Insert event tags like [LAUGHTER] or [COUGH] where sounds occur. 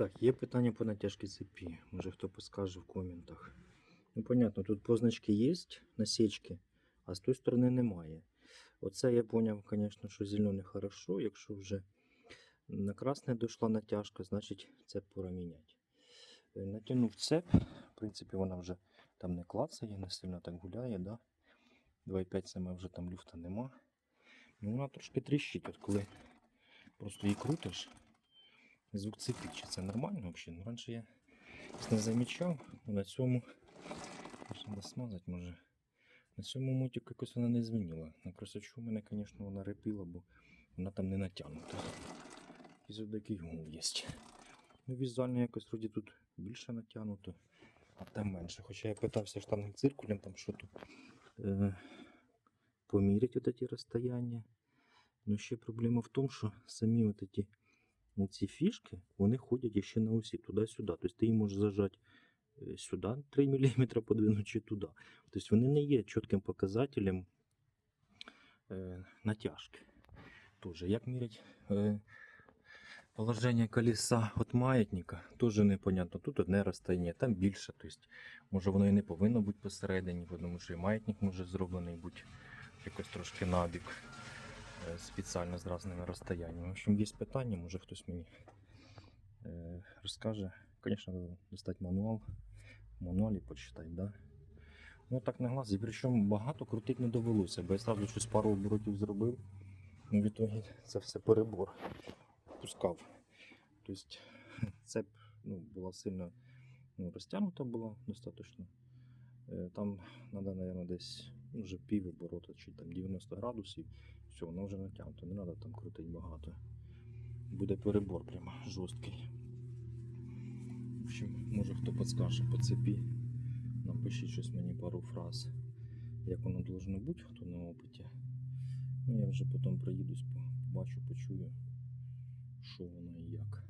Так, є питання по натяжці цепі. Може хто поскаже в коментах. Ну, понятно, тут позначки є, насічки, а з тої сторони немає. Оце я поняв, звісно, що зелене хорошо. Якщо вже на красне дійшла натяжка, значить цеп пора міняти. Е, Натягнув цеп, в принципі, вона вже там не клацає, не сильно так гуляє, да? 2,5 саме вже там люфта нема. Ну, вона трошки тріщить, от коли просто її крутиш. Звук цепі, чи це нормально взагалі? Ну, раніше я не замічав, на цьому треба смазати може. На цьому мотику якось вона не змінила. На красочу мене, звісно, вона репіла, бо вона там не натягнута. І за такий гул є. Ну, візуально якось вроді тут більше натягнуто, а там менше. Хоча я питався штангель циркулем, там що тут е, поміряти ці розстояння. Ну ще проблема в тому, що самі ці ну, ці фішки, вони ходять ще на осі туди-сюди. Тобто ти її можеш зажати е, сюди 3 [LAUGHS] мм подвинути чи туди. Тобто вони не є чітким показателем е, натяжки. Тоже, як мірять е, положення колеса від маятника, теж непонятно. Тут одне розстояння, там більше. Тобто, може воно і не повинно бути посередині, тому що і маятник може зроблений бути якось трошки набік спеціально з різними розстояннями. В общем, є питання, може хтось мені е, розкаже. Звісно, треба достати мануал, в мануалі почитати, да? Ну так на глаз, і причому багато крутити не довелося, бо я сразу щось пару оборотів зробив, ну в ітогі це все перебор. Пускав. Тобто [LAUGHS] цеп ну, була сильно ну, розтягнута була достатньо. Е, Там треба, мабуть, десь ну, вже пів оборота чи там 90 градусів. Все, воно вже натягнуто, не треба там крутити багато. Буде перебор прямо жорсткий. В общем, може хто підскаже по цепі. Напишіть щось мені пару фраз, як воно должно бути, хто на опиті. Ну, я вже потім проїдусь, побачу, почую, що воно і як.